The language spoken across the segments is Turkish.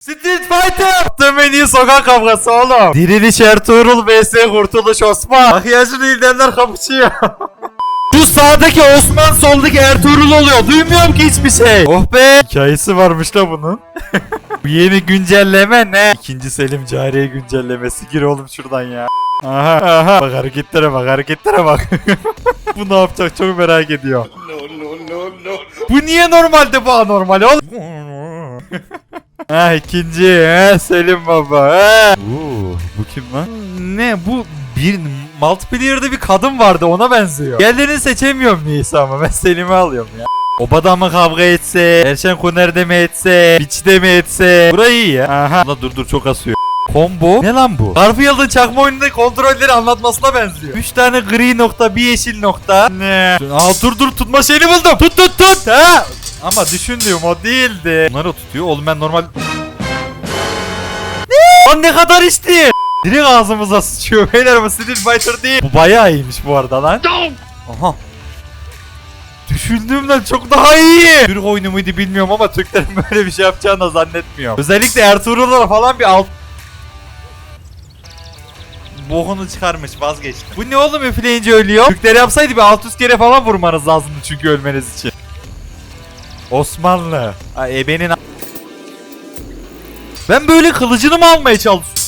Street Fighter! Yaptığım en iyi sokak kavgası oğlum. Diriliş Ertuğrul vs Kurtuluş Osman. Bak ya şu liderler kapışıyor. Şu sağdaki Osman soldaki Ertuğrul oluyor. Duymuyorum ki hiçbir şey. Oh be. Hikayesi varmış da bunun. Bu yeni güncelleme ne? İkinci Selim Cariye güncellemesi. Gir oğlum şuradan ya. Aha aha. Bak hareketlere bak hareketlere bak. bu ne yapacak çok merak ediyor. Bu niye normalde bu anormal oğlum? ha ikinci he Selim baba he. Oo, bu kim lan? Ne bu bir multiplayer'da bir kadın vardı ona benziyor. Diğerlerini seçemiyorum neyse ama ben Selim'i alıyorum ya. Obada mı kavga etse, Erşen Kuner'de mi etse, Biç'de mi etse. Burayı iyi ya. Aha. Ulan dur dur çok asıyor. Combo. Ne lan bu? Garfield'ın çakma oyununda kontrolleri anlatmasına benziyor. 3 tane gri nokta, bir yeşil nokta. Ne? Aa dur dur tutma şeyini buldum. Tut tut tut. Ha. Ama düşündüğüm o değildi. Bunları tutuyor. Oğlum ben normal... Ne? Lan ne kadar içti? Direkt ağzımıza sıçıyor. Beyler bu Street Fighter değil. Bu bayağı iyiymiş bu arada lan. Aha. Düşündüğümden çok daha iyi. Türk oyunu muydu bilmiyorum ama Türklerin böyle bir şey yapacağını da zannetmiyorum. Özellikle Ertuğrul'lara falan bir alt... Boğunu çıkarmış vazgeçti. Bu ne oğlum üfleyince ölüyor? Türkler yapsaydı bir alt üst kere falan vurmanız lazımdı çünkü ölmeniz için. Osmanlı. Ay ebenin... Ben böyle kılıcını mı almaya çalışıyorum?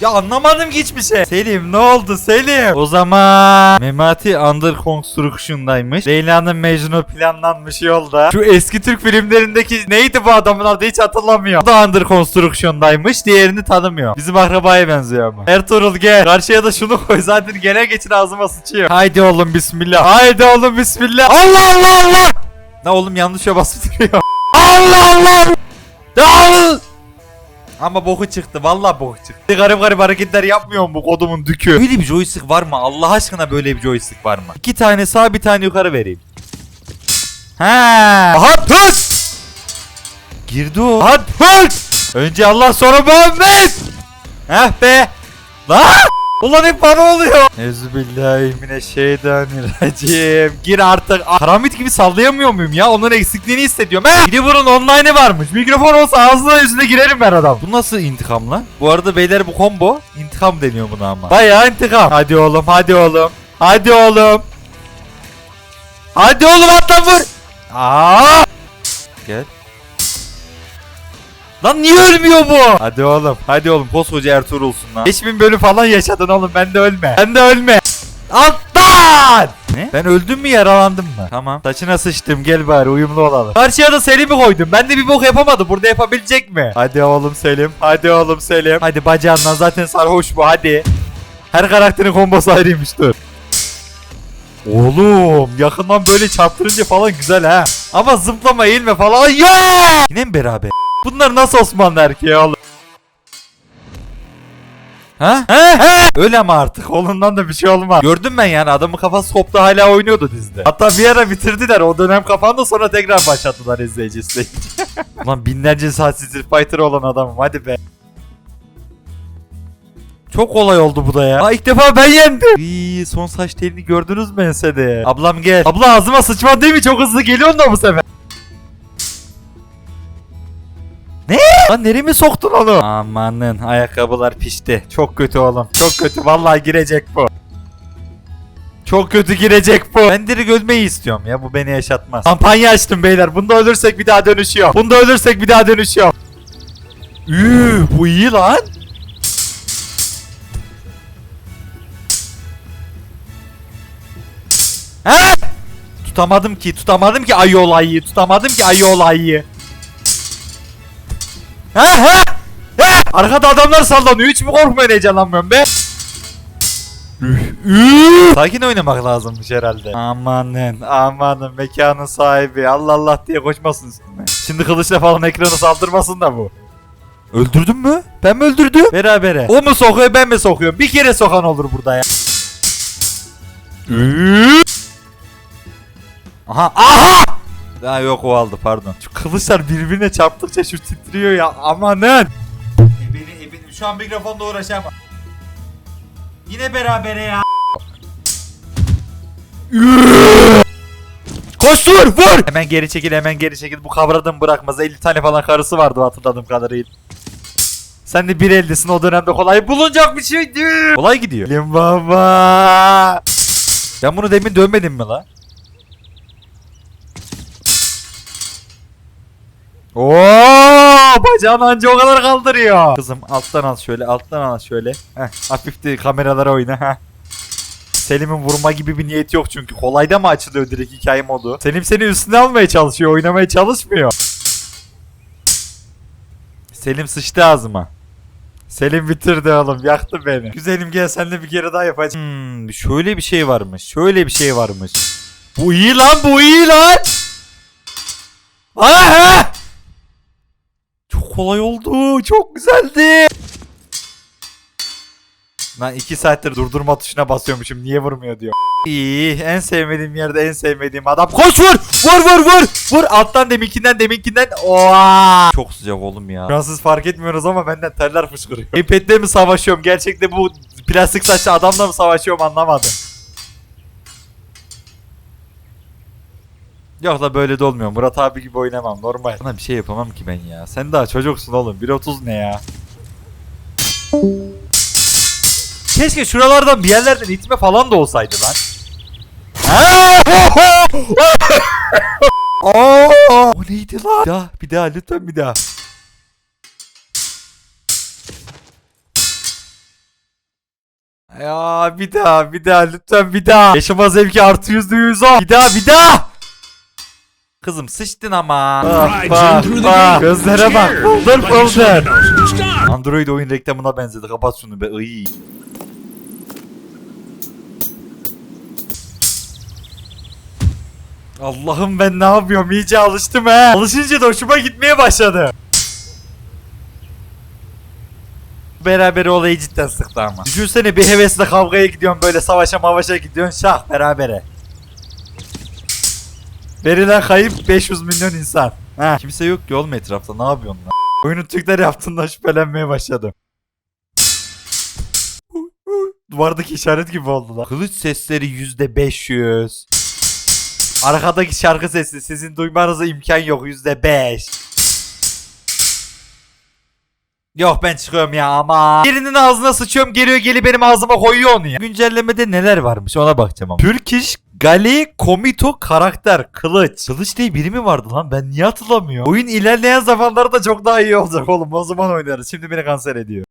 Ya anlamadım ki hiçbir şey. Selim ne oldu Selim? O zaman Memati Under Construction'daymış. Leyla'nın Mecnun planlanmış yolda. Şu eski Türk filmlerindeki neydi bu adamın adı hiç hatırlamıyorum. O da Under Construction'daymış. Diğerini tanımıyor. Bizim akrabaya benziyor ama. Ertuğrul gel. Karşıya da şunu koy. Zaten gene geçin ağzıma sıçıyor. Haydi oğlum bismillah. Haydi oğlum bismillah. Allah Allah Allah. Ne oğlum yanlışa basıp duruyor. Allah Allah. Allah. Ama boku çıktı. Vallahi boku çıktı. Garip garip hareketler yapmıyor mu bu kodumun dükü? Böyle bir joystick var mı? Allah aşkına böyle bir joystick var mı? İki tane sağ bir tane yukarı vereyim. Ha. Pıs! Girdi o. Pıs! Önce Allah sonra Muhammed! Heh be! Lan! Ulan hep bana oluyor. Euzubillahimineşşeytanirracim. Gir artık. Ah, Karamit gibi sallayamıyor muyum ya? Onun eksikliğini hissediyorum. He! Bir de bunun online'ı varmış. Mikrofon olsa ağzına yüzüne girerim ben adam. Bu nasıl intikam lan? Bu arada beyler bu combo intikam deniyor buna ama. Bayağı intikam. Hadi oğlum hadi oğlum. Hadi oğlum. Hadi oğlum atla vur. Aa! Gel. Lan niye ölmüyor bu? Hadi oğlum, hadi oğlum koskoca Ertuğrul'sun lan. 5000 bölüm falan yaşadın oğlum, ben de ölme. Ben de ölme. Alttan! Ne? Ben öldüm mü yaralandım mı? Tamam. Saçına sıçtım gel bari uyumlu olalım. Karşıya da Selim'i koydum. Ben de bir bok yapamadı. Burada yapabilecek mi? Hadi oğlum Selim. Hadi oğlum Selim. Hadi bacağından zaten sarhoş bu hadi. Her karakterin kombosu ayrıymış dur. Oğlum yakından böyle çarptırınca falan güzel ha. Ama zıplama eğilme falan. Ya! Yine mi beraber? Bunlar nasıl Osmanlı erkeği oğlum? Ha? Ha? Ha? Öyle mi artık? Kolundan da bir şey olmaz. Gördüm ben yani adamın kafası koptu hala oynuyordu dizide. Hatta bir ara bitirdiler. O dönem kapandı sonra tekrar başlattılar izleyici izleyici. Ulan binlerce saat Street Fighter olan adamım hadi be. Çok kolay oldu bu da ya. Aa, ilk defa ben yendim. İyi, son saç telini gördünüz mü ensede? Ablam gel. Abla ağzıma sıçma değil mi? Çok hızlı geliyorsun da bu sefer. Lan nereye soktun onu? Amanın ayakkabılar pişti. Çok kötü oğlum. Çok kötü. Vallahi girecek bu. Çok kötü girecek bu. Ben direkt ölmeyi istiyorum ya. Bu beni yaşatmaz. Kampanya açtım beyler. Bunda ölürsek bir daha dönüşüyor. Bunda ölürsek bir daha dönüşüyor. Üü, bu iyi lan. He? Tutamadım ki, tutamadım ki ayı olayı, tutamadım ki ayı olayı. He he! He! Arkada adamlar sallanıyor, hiç mi korkmayın heyecanlanmıyorum be? Sakin oynamak lazımmış herhalde. Amanın, amanın mekanın sahibi. Allah Allah diye koşmasın üstüme. Şimdi kılıçla falan ekranı saldırmasın da bu. Öldürdün mü? Ben mi öldürdüm? Berabere. O mu sokuyor ben mi sokuyorum? Bir kere sokan olur burada ya. Aha aha! Ha yok o aldı pardon. Şu kılıçlar birbirine çarptıkça şu titriyor ya amanın. Ebeni ebeni şu an mikrofonla uğraşamam. Yine berabere ya. Koş vur. Hemen geri çekil hemen geri çekil. Bu kavradım bırakmaz. 50 tane falan karısı vardı hatırladığım kadarıyla. Sen de bir eldesin o dönemde kolay bulunacak bir şey değil. Kolay gidiyor. Lim baba. Ben bunu demin dövmedim mi la? Oo, bacağını anca o kadar kaldırıyor. Kızım alttan al şöyle, alttan al şöyle. Heh, hafif de kameralara oyna. Heh. Selim'in vurma gibi bir niyeti yok çünkü. Kolayda mı açılıyor direkt hikaye modu? Selim seni üstüne almaya çalışıyor, oynamaya çalışmıyor. Selim sıçtı ağzıma. Selim bitirdi oğlum, yaktı beni. Güzelim gel seninle bir kere daha yapacağım. Hmm, şöyle bir şey varmış, şöyle bir şey varmış. Bu iyi lan, bu iyi lan. Aha! Kolay oldu, çok güzeldi. Lan iki saattir durdurma tuşuna basıyormuşum. Niye vurmuyor diyor. İyi. En sevmediğim yerde en sevmediğim adam. Koş vur. Vur vur vur. Vur. Alttan deminkinden deminkinden. Oha. Çok sıcak oğlum ya. Fransız fark etmiyoruz ama benden terler fışkırıyor. Gamepad'le mi savaşıyorum? Gerçekte bu plastik saçlı adamla mı savaşıyorum anlamadım. Yok da böyle de olmuyor. Murat abi gibi oynamam. Normal. Sana bir şey yapamam ki ben ya. Sen daha çocuksun oğlum. 1.30 ne ya? Keşke şuralardan bir yerlerden itme falan da olsaydı lan. O neydi lan? Bir daha, bir daha lütfen bir daha. Ya bir daha, bir daha lütfen bir daha. Yaşama zevki artı yüzde yüz o. Bir daha, bir daha. Kızım sıçtın ama. Bak bak bak. Gözlere bak. Fıldır fıldır. Android oyun reklamına benzedi. Kapat şunu be. Iy. Allah'ım ben ne yapıyorum? İyice alıştım he. Alışınca da hoşuma gitmeye başladı. Beraber olayı cidden sıktı ama. Düşünsene bir hevesle kavgaya gidiyorsun böyle savaşa mavaşa gidiyorsun şah berabere. Verilen kayıp 500 milyon insan. Ha. Kimse yok ki oğlum etrafta ne yapıyorsun lan? Oyunu Türkler yaptığından şüphelenmeye başladım. Duvardaki işaret gibi oldu lan. Kılıç sesleri yüzde 500. Arkadaki şarkı sesi sizin duymanıza imkan yok yüzde 5. Yok ben çıkıyorum ya ama. Birinin ağzına sıçıyorum geliyor geli benim ağzıma koyuyor onu ya. Güncellemede neler varmış ona bakacağım ama. Türk iş Gali Komito karakter kılıç. Kılıç diye biri mi vardı lan ben niye hatırlamıyorum. Oyun ilerleyen zamanlarda çok daha iyi olacak oğlum o zaman oynarız. Şimdi beni kanser ediyor.